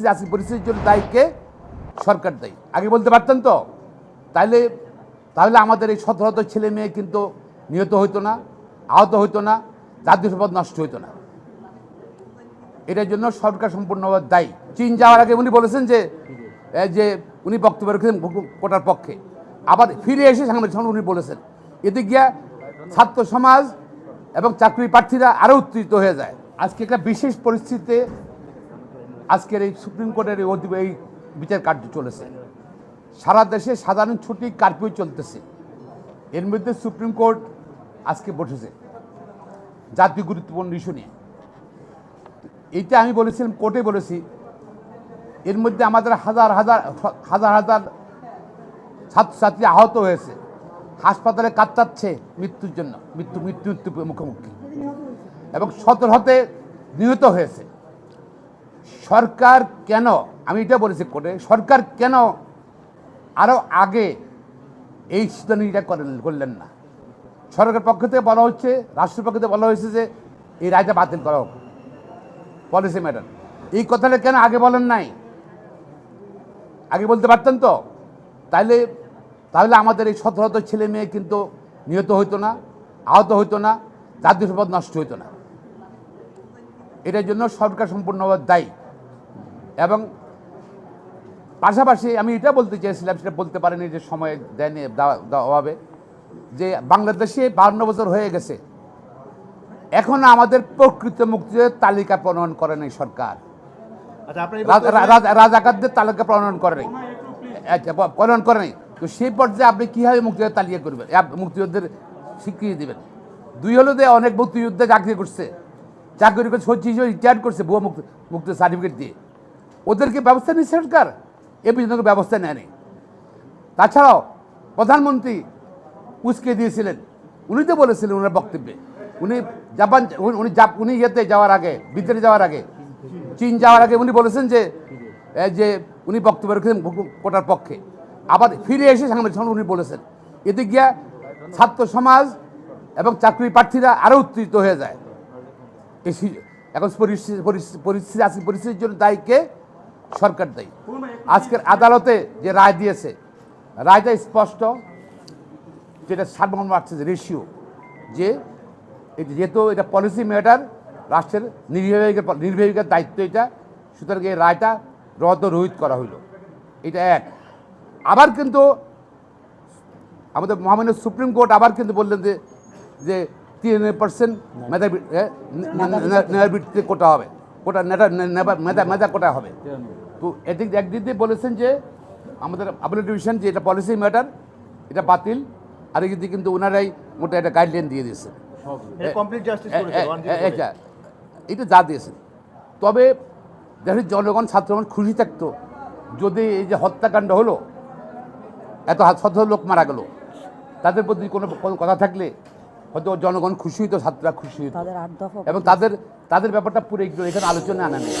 আজকে পরিস্থিতির জন্য দায়ীকে সরকার দায়ী। আগে বলতে পারতেন তো? তাইলে তাহলে আমাদের এই সতেরত ছেলে মেয়ে কিন্তু নিহত হইতো না, আহত হইতো না, জাতীয় সম্পদ নষ্ট হইতো না। এটার জন্য সরকার সম্পূর্ণভাবে দায়ী। চীন যাওয়ার আগে উনি বলেছেন যে যে উনি বক্তব্য রেখেছেন কোটার পক্ষে। আবার ফিরে এসে সাংবাদিক সম্মেলনে উনি বলেছেন, এতে গিয়া ছাত্র সমাজ এবং চাকরি প্রার্থীরা আরও উত্তেজিত হয়ে যায়। আজকে একটা বিশেষ পরিস্থিতিতে আজকের এই সুপ্রিম কোর্টের এই এই বিচার কার্য চলেছে। সারা দেশে সাধারণ ছুটি কারফিউ চলতেছে। এর মধ্যে সুপ্রিম কোর্ট আজকে বসেছে। জাতীয় গুরুত্বপূর্ণ ইস্যু নিয়ে। এইটা আমি বলেছিলাম, কোর্টে বলেছি। এর মধ্যে আমাদের হাজার হাজার হাজার হাজার ছাত্রছাত্রী আহত হয়েছে। হাসপাতালে কাতরাচ্ছে মৃত্যুর জন্য। মৃত্যু মৃত্যু মৃত্যু মুখোমুখি। এবং সতর হতে নিহত হয়েছে। সরকার কেন, আমি এটা বলেছি কোর্টে, সরকার কেন আরও আগে এই সিদ্ধান্তটা করেন, করলেন না? সরকারের পক্ষ থেকে বলা হচ্ছে, রাষ্ট্রের পক্ষ থেকে বলা হয়েছে যে এই রায়টা বাতিল করা হোক। Policy matter. এই কথাটা কেন আগে বলেন নাই? আগে বলতে পারতেন তো? তাইলে তাহলে আমাদের এই সতেরত ছেলে মেয়ে কিন্তু নিহত হইতো না, আহত হইতো না, জাতীয় সম্পদ নষ্ট হইতো না। এটার জন্য সরকার সম্পূর্ণভাবে দায়ী। এবং পাশাপাশি আমি এটা বলতে চেয়েছিলাম সেটা বলতে পারিনি যে সময় দেয়নি অভাবে যে বাংলাদেশে বান্ন বছর হয়ে গেছে। এখন আমাদের প্রকৃত মুক্তির তালিকা প্রণয়ন করে নাই সরকার। আচ্ছা রাজাকারদের তালিকা প্রণয়ন করে নাই। আচ্ছা প্রণয়ন করে নাই। তো সেই পর্যায়ে আপনি কীভাবে মুক্তিযোদ্ধা তালিকা করবেন? মুক্তিযুদ্ধের স্বীকৃতি দেবেন? দুই হলো যে অনেক মুক্তিযুদ্ধে চাকরি করছে। চাকরি করে সচিব হিসেবে রিটায়ার করছে ভুয়া মুক্ত, মুক্তি সার্টিফিকেট দিয়ে। ওদেরকে ব্যবস্থা নিচ্ছে সরকার। এ পর্যন্ত ব্যবস্থা নেয়নি। তাছাড়াও প্রধানমন্ত্রী উস্কে দিয়েছিলেন। উনি তো বলেছিলেন ওনার বক্তব্যে। উনি জাপান, উনি- উনি ইয়েতে যাওয়ার আগে বিদেশে যাওয়ার আগে, চীন যাওয়ার আগে উনি বলেছেন যে যে উনি বক্তব্য রেখেছেন কোটার পক্ষে। আবার ফিরে এসে সাংবাদিক সম্মেলনে উনি বলেছেন। এতে গিয়া ছাত্র সমাজ এবং চাকরি প্রার্থীরা আরও উত্তেজিত হয়ে যায়। এখন পরিস্থিতি আছে। পরিস্থিতির জন্য দায়ীকে সরকার দায়ী। আজকের আদালতে যে রায় দিয়েছে, রায়টা স্পষ্ট, যেটা সার্বভৌম রাষ্ট্রের রেশিও, যে যেহেতু এটা পলিসি ম্যাটার রাষ্ট্রের নির্বাহীকে নির্বাহীকের দায়িত্ব এটা। সুতরাং এই রায়টা রদ রোহিত করা হইল। এটা এক। আবার কিন্তু আমাদের মহামান্য সুপ্রিম কোর্ট আবার কিন্তু বললেন যে যে তিরানব্বই পার্সেন্ট মেধা মেধার কোটা হবে। কোটা নেবা- মেধা মেধা কোটা হবে। তো এদিক একদিক দিয়ে বলেছেন যে আমাদের আপিল ডিভিশন যে এটা পলিসি ম্যাটার এটা বাতিল। আর এদিকে কিন্তু ওনারাই মোটা একটা গাইডলাইন দিয়ে দিয়েছেন। এটা যা দিয়েছেন। তবে দেখেন জনগণ ছাত্রগণ খুশি থাকতো। যদি এই যে হত্যাকাণ্ড হলো এত হাত- শত লোক মারা গেল। তাদের প্রতি কোনো কথা থাকলে হয়তো জনগণ খুশি হইতো ছাত্ররা খুশি হইতো। এবং তাদের তাদের ব্যাপারটা পুরো এখানে আলোচনা আনা নেই।